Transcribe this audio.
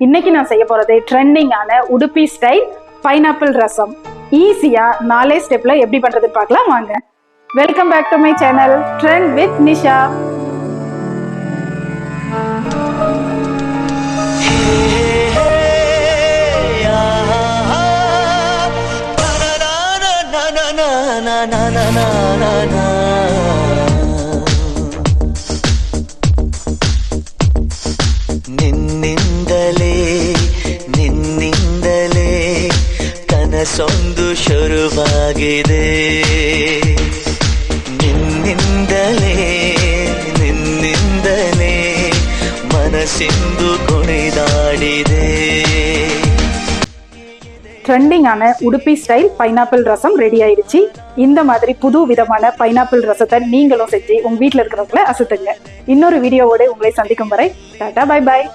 இன்னைக்கு நான் செய்ய போறது ட்ரெண்டிங்கான உடுப்பி ஸ்டைல் பைனாப்பிள் ரசம் ஈஸியா நாலே ஸ்டெப்ல எப்படி பண்றதுன்னு பார்க்கலாம் வாங்க welcome back to my channel trend with Nisha na na na na na na ಕನಸೊಂದು ಶುರುವಾಗಿದೆ ನಿನ್ನಿಂದಲೇ ನಿನ್ನಿಂದಲೇ ಮನಸ್ಸಿಂದು ಕುಣಿದಾಡಿದೆ ட்ரெண்டிங்கான Udupi style pineapple rasam ready ஆயிடுச்சு இந்த மாதிரி புது விதமான பைனாப்பிள் ரசத்தை நீங்களும் செஞ்சு உங்க வீட்ல இருக்கிறவங்கள அசத்துங்க இன்னொரு வீடியோவோட உங்களை சந்திக்கும் வரை டாடா பை பாய்